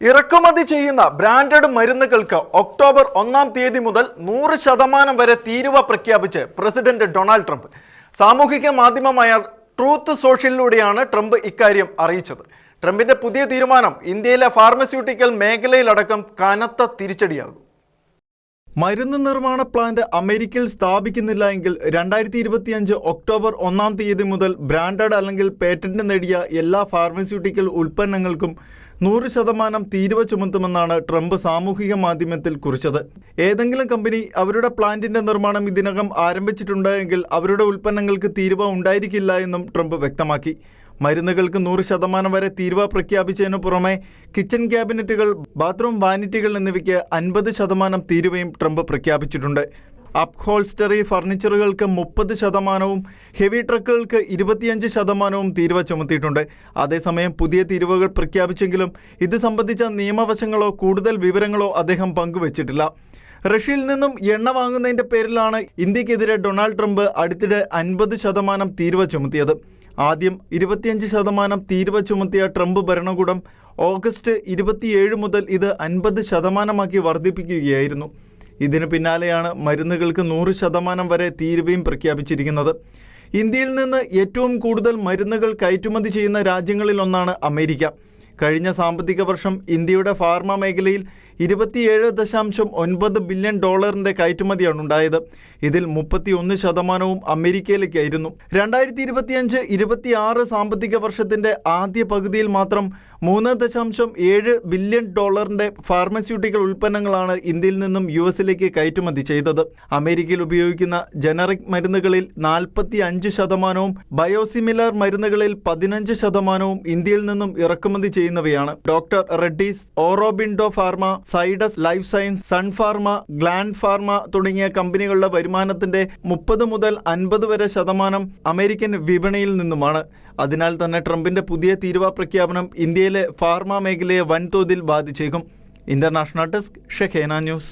ഇറക്കുമതി ചെയ്യുന്ന ബ്രാൻഡഡ് മരുന്നുകൾക്ക് ഒക്ടോബർ ഒന്നാം തീയതി മുതൽ നൂറ് ശതമാനം വരെ തീരുവ പ്രഖ്യാപിച്ച് പ്രസിഡന്റ് ഡൊണാൾഡ് ട്രംപ്. സാമൂഹിക മാധ്യമമായ ട്രൂത്ത് സോഷ്യലിലൂടെയാണ് ട്രംപ് ഇക്കാര്യം അറിയിച്ചത്. ട്രംപിന്റെ പുതിയ തീരുമാനം ഇന്ത്യയിലെ ഫാർമസ്യൂട്ടിക്കൽ മേഖലയിലടക്കം കനത്ത തിരിച്ചടിയാകും. മരുന്ന് നിർമ്മാണ പ്ലാന്റ് അമേരിക്കയിൽ സ്ഥാപിക്കുന്നില്ല എങ്കിൽ രണ്ടായിരത്തി ഇരുപത്തിയഞ്ച് ഒക്ടോബർ ഒന്നാം തീയതി മുതൽ ബ്രാൻഡഡ് അല്ലെങ്കിൽ പേറ്റന്റ് നേടിയ എല്ലാ ഫാർമസ്യൂട്ടിക്കൽ ഉൽപ്പന്നങ്ങൾക്കും നൂറ് ശതമാനം തീരുവ ചുമത്തുമെന്നാണ് ട്രംപ് സാമൂഹിക മാധ്യമത്തിൽ കുറിച്ചത്. ഏതെങ്കിലും കമ്പനി അവരുടെ പ്ലാന്റിന്റെ നിർമ്മാണം ഇതിനകം ആരംഭിച്ചിട്ടുണ്ടെങ്കിൽ അവരുടെ ഉൽപ്പന്നങ്ങൾക്ക് തീരുവ ഉണ്ടായിരിക്കില്ല എന്നും ട്രംപ് വ്യക്തമാക്കി. മരുന്നുകൾക്ക് നൂറ് ശതമാനം വരെ തീരുവ പ്രഖ്യാപിച്ചതിനു പുറമെ കിച്ചൺ ക്യാബിനറ്റുകൾ ബാത്റൂം വാനിറ്റികൾ എന്നിവയ്ക്ക് അൻപത് ശതമാനം തീരുവയും ട്രംപ് പ്രഖ്യാപിച്ചിട്ടുണ്ട്. അപ്ഹോൾസ്റ്ററി ഫർണിച്ചറുകൾക്ക് മുപ്പത് ശതമാനവും ഹെവി ട്രക്കുകൾക്ക് ഇരുപത്തിയഞ്ച് ശതമാനവും തീരുവ ചുമത്തിയിട്ടുണ്ട്. അതേസമയം പുതിയ തീരുവകൾ പ്രഖ്യാപിച്ചെങ്കിലും ഇത് സംബന്ധിച്ച നിയമവശങ്ങളോ കൂടുതൽ വിവരങ്ങളോ അദ്ദേഹം പങ്കുവച്ചിട്ടില്ല. റഷ്യയിൽ നിന്നും എണ്ണ വാങ്ങുന്നതിന്റെ പേരിലാണ് ഇന്ത്യക്കെതിരെ ഡൊണാൾഡ് ട്രംപ് അടുത്തിടെ അൻപത് ശതമാനം തീരുവ ചുമത്തിയത്. ആദ്യം ഇരുപത്തിയഞ്ച് ശതമാനം തീരുവ ചുമത്തിയ ട്രംപ് ഭരണകൂടം ഓഗസ്റ്റ് ഇരുപത്തിയേഴ് മുതൽ ഇത് അൻപത് ശതമാനമാക്കി വർദ്ധിപ്പിക്കുകയായിരുന്നു. ഇതിന് പിന്നാലെയാണ് മരുന്നുകൾക്ക് നൂറ് ശതമാനം വരെ തീരുവയും പ്രഖ്യാപിച്ചിരിക്കുന്നത്. ഇന്ത്യയിൽ നിന്ന് ഏറ്റവും കൂടുതൽ മരുന്നുകൾ കയറ്റുമതി ചെയ്യുന്ന രാജ്യങ്ങളിലൊന്നാണ് അമേരിക്ക. കഴിഞ്ഞ സാമ്പത്തിക വർഷം ഇന്ത്യയുടെ ഫാർമ മേഖലയിൽ ഇരുപത്തിയേഴ് ദശാംശം ഒൻപത് ബില്യൺ ഡോളറിന്റെ കയറ്റുമതിയാണ് ഉണ്ടായത്. ഇതിൽ മുപ്പത്തി ഒന്ന് ശതമാനവും അമേരിക്കയിലേക്കായിരുന്നു. രണ്ടായിരത്തി ഇരുപത്തിയഞ്ച് ഇരുപത്തിയാറ് സാമ്പത്തിക വർഷത്തിന്റെ ആദ്യ പകുതിയിൽ മാത്രം മൂന്ന് ദശാംശം ഏഴ് ബില്യൺ ഡോളറിന്റെ ഫാർമസ്യൂട്ടിക്കൽ ഉൽപ്പന്നങ്ങളാണ് ഇന്ത്യയിൽ നിന്നും യു എസിലേക്ക് കയറ്റുമതി ചെയ്തത്. അമേരിക്കയിൽ ഉപയോഗിക്കുന്ന ജനറിക് മരുന്നുകളിൽ നാൽപ്പത്തി അഞ്ച് ശതമാനവും ബയോസിമിലർ മരുന്നുകളിൽ പതിനഞ്ച് ശതമാനവും ഇന്ത്യയിൽ നിന്നും ഇറക്കുമതി ചെയ്യുന്നവയാണ്. Doctor Reddy's Aurobindo pharma Zydus life science Sun pharma Gland pharma തുടങ്ങിയ കമ്പനികളുടെ വരുമാനത്തിന്റെ മുപ്പത് മുതൽ അൻപത് വരെ ശതമാനം അമേരിക്കൻ വിപണിയിൽ നിന്നുമാണ്. അതിനാൽ തന്നെ ട്രംപിന്റെ പുതിയ തീരുവ പ്രഖ്യാപനം ഇന്ത്യയിലെ ഫാർമ മേഖലയെ വൻതോതിൽ ബാധിച്ചേക്കും. International desk Shekhina news.